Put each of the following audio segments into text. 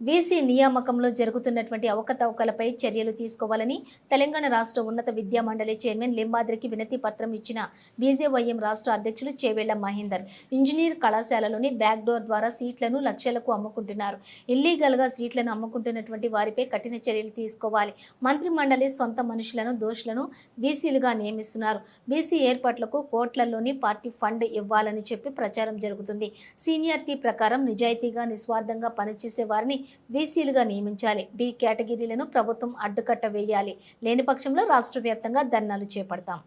VC నియామకంలో జరుగుతున్నటువంటి అవకతవకలపై చర్యలు తీసుకోవాలని తెలంగాణ రాష్ట్ర ఉన్నత విద్యా మండలి చైర్మన్ లింబాద్రికి వినతి పత్రం ఇచ్చిన బీజేవైఎం రాష్ట్ర అధ్యక్షులు చేవేళ్ళ మహేందర్ ఇంజనీర్ కళాశాలలోని బ్యాక్ డోర్ ద్వారా సీట్లను లక్షలకు అమ్ముకుంటున్నారు. ఇల్లీగల్గా సీట్లను అమ్ముకుంటున్నటువంటి వారిపై కఠిన చర్యలు తీసుకోవాలి. మంత్రి మండలి సొంత మనుషులను దోషులను బీసీలుగా నియమిస్తున్నారు. బీసీ ఏర్పాట్లకు కోట్లలోని పార్టీ ఫండ్ ఇవ్వాలని చెప్పి ప్రచారం జరుగుతుంది. సీనియారిటీ ప్రకారం నిజాయితీగా నిస్వార్థంగా పనిచేసే వారిని వీసీలుగా నియమించాలి. బి కేటగిరీలను ప్రభుత్వం అడ్డుకట్ట వేయాలి. లేని పక్షంలో రాష్ట్ర వ్యాప్తంగా ధర్నాలు చేపడతాం.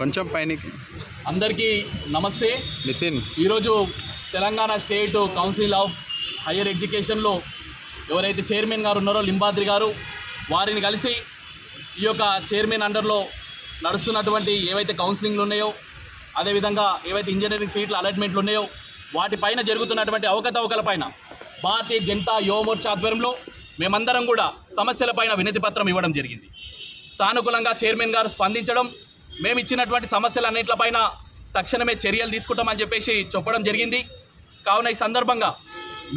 కొంచెం పైనకి. అందరికీ నమస్తే. నితిన్. ఈరోజు Telangana state council of higher ఎడ్యుకేషన్లో ఎవరైతే చైర్మన్ గారు ఉన్నారో లింబాద్రి గారు వారిని కలిసి ఈ యొక్క చైర్మన్ అండర్లో నడుస్తున్నటువంటి ఏవైతే కౌన్సిలింగ్లు ఉన్నాయో అదేవిధంగా ఏవైతే ఇంజనీరింగ్ సీట్ల అలాట్మెంట్లు ఉన్నాయో వాటిపైన జరుగుతున్నటువంటి అవకతవకల పైన భారతీయ జనతా యువమోర్చా ఆధ్వర్యంలో మేమందరం కూడా సమస్యలపైన వినతి పత్రం ఇవ్వడం జరిగింది. సానుకూలంగా చైర్మన్ గారు స్పందించడం మేము ఇచ్చినటువంటి సమస్యలన్నింటిపైన తక్షణమే చర్యలు తీసుకుంటామని చెప్పేసి చెప్పడం జరిగింది. కావున ఈ సందర్భంగా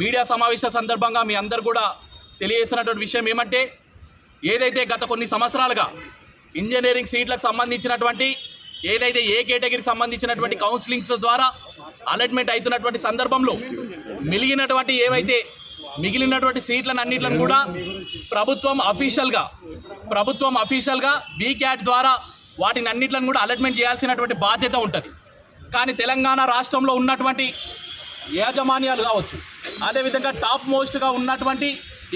మీడియా సమావేశ సందర్భంగా మీ అందరు కూడా తెలియజేసినటువంటి విషయం ఏమంటే ఏదైతే గత కొన్ని సంవత్సరాలుగా ఇంజనీరింగ్ సీట్లకు సంబంధించినటువంటి ఏదైతే ఏ కేటగిరీకి సంబంధించినటువంటి కౌన్సిలింగ్స్ ద్వారా అలాట్మెంట్ అవుతున్నటువంటి సందర్భంలో మిగిలినటువంటి ఏవైతే మిగిలినటువంటి సీట్లను అన్నిట్లను కూడా ప్రభుత్వం అఫీషియల్గా ప్రభుత్వం అఫీషియల్గా బీ క్యాట్ ద్వారా వాటిని అన్నిట్లను కూడా అలాట్మెంట్ చేయాల్సినటువంటి బాధ్యత ఉంటుంది. కానీ తెలంగాణ రాష్ట్రంలో ఉన్నటువంటి యాజమాన్యాలు కావచ్చు అదేవిధంగా టాప్ మోస్ట్గా ఉన్నటువంటి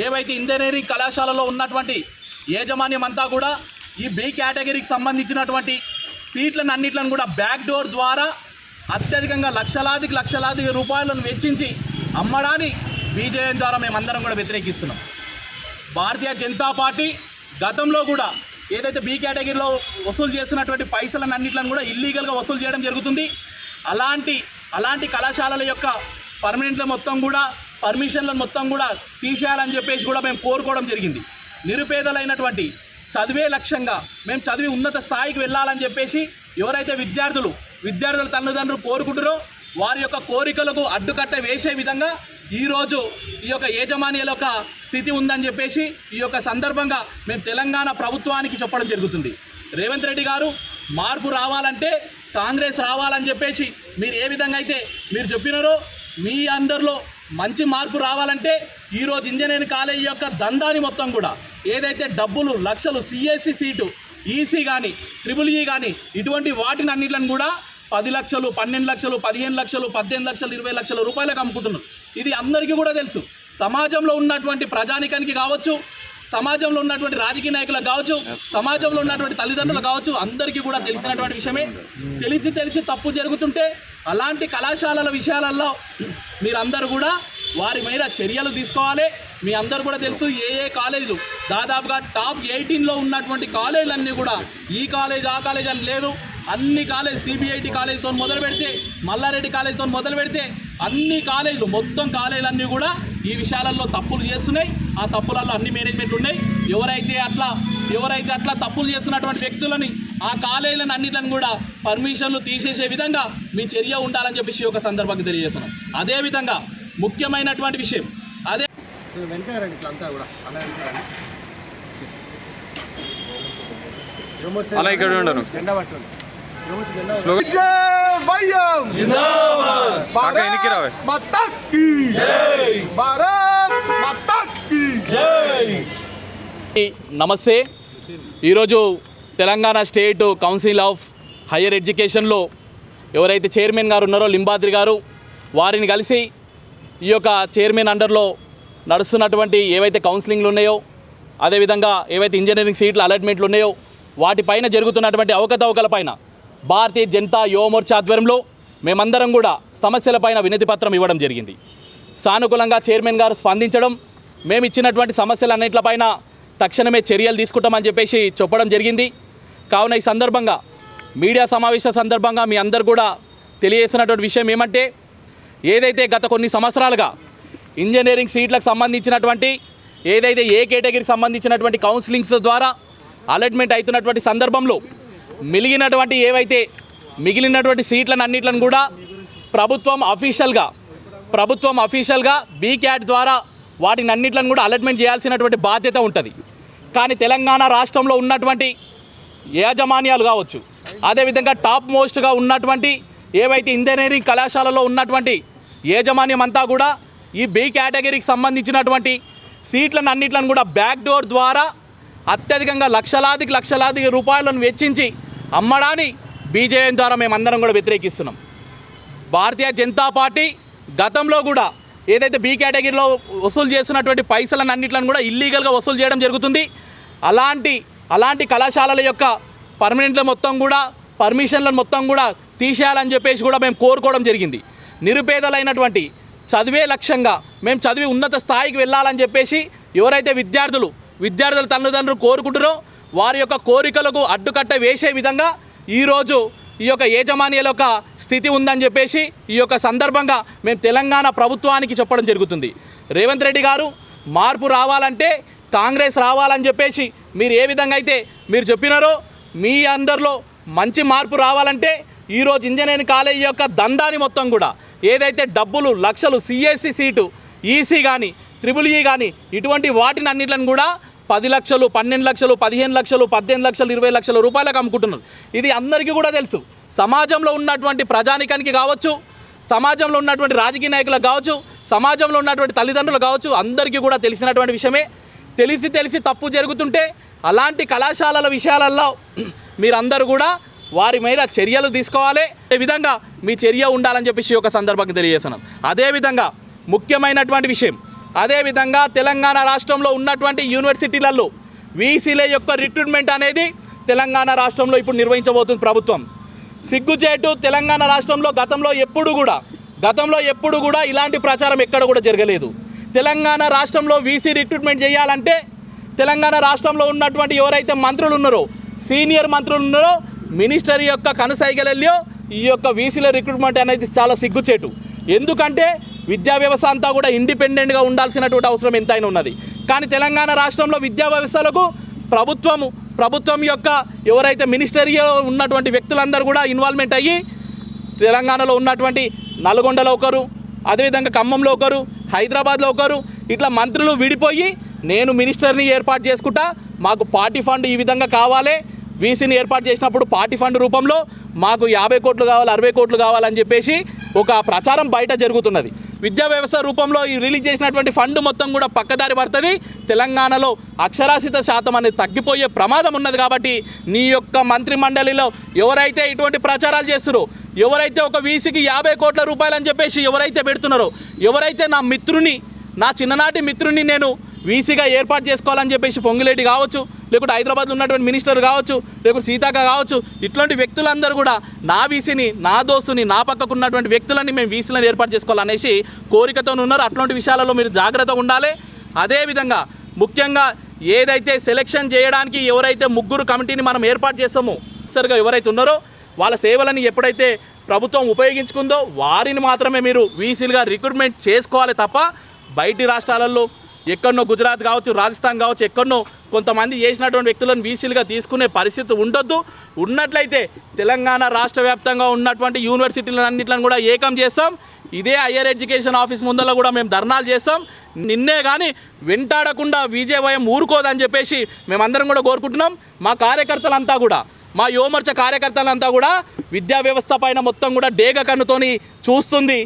ఏవైతే ఇంజనీరింగ్ కళాశాలలో ఉన్నటువంటి యాజమాన్యం అంతా కూడా ఈ బి కేటగిరీకి సంబంధించినటువంటి సీట్లను అన్నిట్లను కూడా బ్యాక్ డోర్ ద్వారా అత్యధికంగా లక్షలాదికి లక్షలాది రూపాయలను వెచ్చించి అమ్మడాన్ని బీజేఎం ద్వారా మేమందరం కూడా వ్యతిరేకిస్తున్నాం. భారతీయ జనతా పార్టీ గతంలో కూడా ఏదైతే బీ కేటగిరీలో వసూలు చేస్తున్నటువంటి పైసలను అన్నింటిని కూడా ఇల్లీగల్గా వసూలు చేయడం జరుగుతుంది. అలాంటి అలాంటి కళాశాలల యొక్క పర్మనెంట్ల మొత్తం కూడా పర్మిషన్లను మొత్తం కూడా తీసేయాలని చెప్పేసి కూడా మేము కోరుకోవడం జరిగింది. నిరుపేదలైనటువంటి చదివే లక్ష్యంగా మేము చదివి ఉన్నత స్థాయికి వెళ్ళాలని చెప్పేసి ఎవరైతే విద్యార్థులు విద్యార్థుల తల్లిదండ్రులు కోరుకుంటారో వారి యొక్క కోరికలకు అడ్డుకట్ట వేసే విధంగా ఈరోజు ఈ యొక్క యాజమాన్యాల యొక్క స్థితి ఉందని చెప్పేసి ఈ యొక్క సందర్భంగా మేము తెలంగాణ ప్రభుత్వానికి చెప్పడం జరుగుతుంది. రేవంత్ రెడ్డి గారు మార్పు రావాలంటే కాంగ్రెస్ రావాలని చెప్పేసి మీరు ఏ విధంగా అయితే మీరు చెప్పినారో మీ అందరిలో మంచి మార్పు రావాలంటే ఈరోజు ఇంజనీరింగ్ కాలేజీ యొక్క దందాని మొత్తం కూడా ఏదైతే డబ్బులు లక్షలు సిఎస్సి సీటు ఈసీ కానీ ట్రిపుల్ ఈ కానీ ఇటువంటి వాటిని అన్నిట్లను కూడా పది లక్షలు పన్నెండు లక్షలు పదిహేను లక్షలు పద్దెనిమిది లక్షలు ఇరవై లక్షల రూపాయలకు అమ్ముకుంటున్నారు. ఇది అందరికీ కూడా తెలుసు. సమాజంలో ఉన్నటువంటి ప్రజానికానికి కావచ్చు సమాజంలో ఉన్నటువంటి రాజకీయ నాయకులకు కావచ్చు సమాజంలో ఉన్నటువంటి తల్లిదండ్రులకు కావచ్చు అందరికీ కూడా తెలిసినటువంటి విషయమే. తెలిసి తెలిసి తప్పు జరుగుతుంటే అలాంటి కళాశాలల విషయాలలో మీరందరూ కూడా వారి మీద చర్యలు తీసుకోవాలి. మీ అందరు కూడా తెలుసు ఏ ఏ కాలేజీలు దాదాపుగా టాప్ ఎయిటీన్లో ఉన్నటువంటి కాలేజీలన్నీ కూడా ఈ కాలేజ్ ఆ కాలేజ్ అని లేదు. అన్ని కాలేజ్ సిబిఐటి కాలేజ్తో మొదలు పెడితే మల్లారెడ్డి కాలేజ్తో మొదలు పెడితే అన్ని కాలేజీలు మొత్తం కాలేజీలన్నీ కూడా ఈ విషయాలలో తప్పులు చేస్తున్నాయి. ఆ తప్పులలో అన్ని మేనేజ్మెంట్ ఉన్నాయి. ఎవరైతే అట్లా ఎవరైతే అట్లా తప్పులు చేస్తున్నటువంటి వ్యక్తులని ఆ కాలేజీలను అన్నిటిని కూడా పర్మిషన్లు తీసేసే విధంగా మీ చర్య ఉండాలని చెప్పేసి ఒక సందర్భంగా తెలియజేస్తున్నాం. అదేవిధంగా ముఖ్యమైనటువంటి విషయం అదే వెనక రండి ఇట్లా అంతా కూడా. అలా ఇక్కడ ఉండను నమస్తే. ఈరోజు Telangana state council of higher ఎడ్యుకేషన్లో ఎవరైతే చైర్మన్ గారు ఉన్నారో లింబాద్రి గారు వారిని కలిసి ఈ యొక్క చైర్మన్ అండర్లో నడుస్తున్నటువంటి ఏవైతే కౌన్సిలింగ్లు ఉన్నాయో అదేవిధంగా ఏవైతే ఇంజనీరింగ్ సీట్ల అలాట్మెంట్లు ఉన్నాయో వాటిపైన జరుగుతున్నటువంటి అవకతవకల పైన భారతీయ జనతా యువమోర్చా ఆధ్వర్యంలో మేమందరం కూడా సమస్యలపైన వినతి పత్రం ఇవ్వడం జరిగింది. సానుకూలంగా చైర్మన్ గారు స్పందించడం మేము ఇచ్చినటువంటి సమస్యలన్నింటిపైన తక్షణమే చర్యలు తీసుకుంటామని చెప్పేసి చెప్పడం జరిగింది. కావున ఈ సందర్భంగా మీడియా సమావేశ సందర్భంగా మీ అందరు కూడా తెలియజేసినటువంటి విషయం ఏమంటే ఏదైతే గత కొన్ని సంవత్సరాలుగా ఇంజనీరింగ్ సీట్లకు సంబంధించినటువంటి ఏదైతే ఏ కేటగిరీకి సంబంధించినటువంటి కౌన్సిలింగ్స్ ద్వారా అలాట్మెంట్ అవుతున్నటువంటి సందర్భంలో మిగిలినటువంటి ఏవైతే మిగిలినటువంటి సీట్లను అన్నిట్లను కూడా ప్రభుత్వం అఫీషియల్గా ప్రభుత్వం అఫీషియల్గా బీక్యాట్ ద్వారా వాటిని అన్నిట్లను కూడా అలాట్మెంట్ చేయాల్సినటువంటి బాధ్యత ఉంటుంది. కానీ తెలంగాణ రాష్ట్రంలో ఉన్నటువంటి యాజమాన్యాలు కావచ్చు అదేవిధంగా టాప్ మోస్ట్గా ఉన్నటువంటి ఏవైతే ఇంజనీరింగ్ కళాశాలలో ఉన్నటువంటి యాజమాన్యం అంతా కూడా ఈ బి కేటగిరీకి సంబంధించినటువంటి సీట్లను అన్నిట్లను కూడా బ్యాక్ డోర్ ద్వారా అత్యధికంగా లక్షలాదికి లక్షలాది రూపాయలను వెచ్చించి అమ్మడాన్ని బీజేఎం ద్వారా మేమందరం కూడా వ్యతిరేకిస్తున్నాం. భారతీయ జనతా పార్టీ గతంలో కూడా ఏదైతే బీ కేటగిరీలో వసూలు చేస్తున్నటువంటి పైసలను అన్నిట్లను కూడా ఇల్లీగల్గా వసూలు చేయడం జరుగుతుంది. అలాంటి అలాంటి కళాశాలల యొక్క పర్మనెంట్ల మొత్తం కూడా పర్మిషన్లను మొత్తం కూడా తీసేయాలని చెప్పేసి కూడా మేము కోరుకోవడం జరిగింది. నిరుపేదలైనటువంటి చదివే లక్ష్యంగా మేము చదివి ఉన్నత స్థాయికి వెళ్ళాలని చెప్పేసి ఎవరైతే విద్యార్థులు విద్యార్థుల తల్లిదండ్రులు కోరుకుంటారో వారి యొక్క కోరికలకు అడ్డుకట్ట వేసే విధంగా ఈరోజు ఈ యొక్క యాజమాన్యాల యొక్క స్థితి ఉందని చెప్పేసి ఈ యొక్క సందర్భంగా మేము తెలంగాణ ప్రభుత్వానికి చెప్పడం జరుగుతుంది. రేవంత్ రెడ్డి గారు మార్పు రావాలంటే కాంగ్రెస్ రావాలని చెప్పేసి మీరు ఏ విధంగా అయితే మీరు చెప్పినారో మీ అందరిలో మంచి మార్పు రావాలంటే ఈరోజు ఇంజనీరింగ్ కాలేజీ యొక్క దందాని మొత్తం కూడా ఏదైతే డబ్బులు లక్షలు సిఎస్సి సీటు ఈసీ కానీ త్రిబుల్ ఈ కానీ ఇటువంటి వాటిని అన్నిట్లను కూడా పది లక్షలు పన్నెండు లక్షలు పదిహేను లక్షలు పద్దెనిమిది లక్షలు ఇరవై లక్షల రూపాయలకు అమ్ముకుంటున్నారు. ఇది అందరికీ కూడా తెలుసు. సమాజంలో ఉన్నటువంటి ప్రజానికానికి కావచ్చు సమాజంలో ఉన్నటువంటి రాజకీయ నాయకులకు కావచ్చు సమాజంలో ఉన్నటువంటి తల్లిదండ్రులు కావచ్చు అందరికీ కూడా తెలిసినటువంటి విషయమే. తెలిసి తెలిసి తప్పు జరుగుతుంటే అలాంటి కళాశాలల విషయాలలో మీరందరూ కూడా వారి మీద చర్యలు తీసుకోవాలి. విధంగా మీ చర్య ఉండాలని చెప్పేసి ఒక సందర్భంగా తెలియజేస్తున్నాం. అదేవిధంగా ముఖ్యమైనటువంటి విషయం అదేవిధంగా తెలంగాణ రాష్ట్రంలో ఉన్నటువంటి యూనివర్సిటీలలో వీసీల యొక్క రిక్రూట్మెంట్ అనేది తెలంగాణ రాష్ట్రంలో ఇప్పుడు నిర్వహించబోతుంది ప్రభుత్వం. సిగ్గుచేటు తెలంగాణ రాష్ట్రంలో గతంలో ఎప్పుడు కూడా గతంలో ఎప్పుడు కూడా ఇలాంటి ప్రచారం ఎక్కడ కూడా జరగలేదు. తెలంగాణ రాష్ట్రంలో వీసీ రిక్రూట్మెంట్ చేయాలంటే తెలంగాణ రాష్ట్రంలో ఉన్నటువంటి ఎవరైతే మంత్రులు ఉన్నారో సీనియర్ మంత్రులు ఉన్నారో మినిస్టర్ యొక్క కనుసైగలల్లో ఈ యొక్క వీసీల రిక్రూట్మెంట్ అనేది చాలా సిగ్గుచేటు. ఎందుకంటే విద్యా వ్యవస్థ అంతా కూడా ఇండిపెండెంట్గా ఉండాల్సినటువంటి అవసరం ఎంతైనా ఉన్నది. కానీ తెలంగాణ రాష్ట్రంలో విద్యా వ్యవస్థలకు ప్రభుత్వము ప్రభుత్వం యొక్క ఎవరైతే మినిస్టరీలో ఉన్నటువంటి వ్యక్తులందరూ కూడా ఇన్వాల్వ్మెంట్ అయ్యి తెలంగాణలో ఉన్నటువంటి నల్గొండలో ఒకరు అదేవిధంగా ఖమ్మంలో ఒకరు హైదరాబాద్లో ఒకరు ఇట్లా మంత్రులు విడిపోయి నేను మినిస్టర్ని ఏర్పాటు చేసుకుంటా మాకు పార్టీ ఫండ్ ఈ విధంగా కావాలి వీసీని ఏర్పాటు చేసినప్పుడు పార్టీ ఫండ్ రూపంలో మాకు యాభై కోట్లు కావాలి అరవై కోట్లు కావాలని చెప్పేసి ఒక ప్రచారం బయట జరుగుతున్నది. విద్యా వ్యవస్థ రూపంలో ఈ రిలీజ్ చేసినటువంటి ఫండ్ మొత్తం కూడా పక్కదారి పడుతుంది. తెలంగాణలో అక్షరాస్యత శాతం అనేది తగ్గిపోయే ప్రమాదం ఉన్నది కాబట్టి నీ యొక్క మంత్రి మండలిలో ఎవరైతే ఇటువంటి ప్రచారాలు చేస్తారో ఎవరైతే ఒక వీసీకి యాభై కోట్ల రూపాయలు అని చెప్పేసి ఎవరైతే పెడుతున్నారో ఎవరైతే నా మిత్రుని నా చిన్ననాటి మిత్రుని నేను వీసీగా ఏర్పాటు చేసుకోవాలని చెప్పేసి పొంగులేటి కావచ్చు లేకుంటే హైదరాబాద్లో ఉన్నటువంటి మినిస్టర్ కావచ్చు లేకుంటే సీతాక కావచ్చు ఇట్లాంటి వ్యక్తులందరూ కూడా నా వీసీని నా దోస్తుని నా పక్కకు ఉన్నటువంటి వ్యక్తులని మేము వీసీలను ఏర్పాటు చేసుకోవాలనేసి కోరికతో ఉన్నారు. అట్లాంటి విషయాలలో మీరు జాగ్రత్తగా ఉండాలి. అదేవిధంగా ముఖ్యంగా ఏదైతే సెలెక్షన్ చేయడానికి ఎవరైతే ముగ్గురు కమిటీని మనం ఏర్పాటు చేస్తామో సరిగా ఎవరైతే ఉన్నారో వాళ్ళ సేవలని ఎప్పుడైతే ప్రభుత్వం ఉపయోగించుకుందో వారిని మాత్రమే మీరు వీసీలుగా రిక్రూట్మెంట్ చేసుకోవాలి తప్ప బయటి రాష్ట్రాలలో ఎక్కడనో గుజరాత్ కావచ్చు రాజస్థాన్ కావచ్చు ఎక్కడనో కొంతమంది చేసినటువంటి వ్యక్తులను వీసీలుగా తీసుకునే పరిస్థితి ఉండొద్దు. ఉన్నట్లయితే తెలంగాణ రాష్ట్ర వ్యాప్తంగా ఉన్నటువంటి యూనివర్సిటీలన్నింటిని కూడా ఏకం చేస్తాం. ఇదే హయ్యర్ ఎడ్యుకేషన్ ఆఫీస్ ముందర కూడా మేము ధర్నాలు చేస్తాం. నిన్నే కానీ వెంటాడకుండా విజయవయం ఊరుకోదని చెప్పేసి మేమందరం కూడా కోరుకుంటున్నాం. మా కార్యకర్తలంతా కూడా మా యువమోర్చ కార్యకర్తలంతా కూడా విద్యా వ్యవస్థ పైన మొత్తం కూడా డేగ కన్నుతోని చూస్తుంది.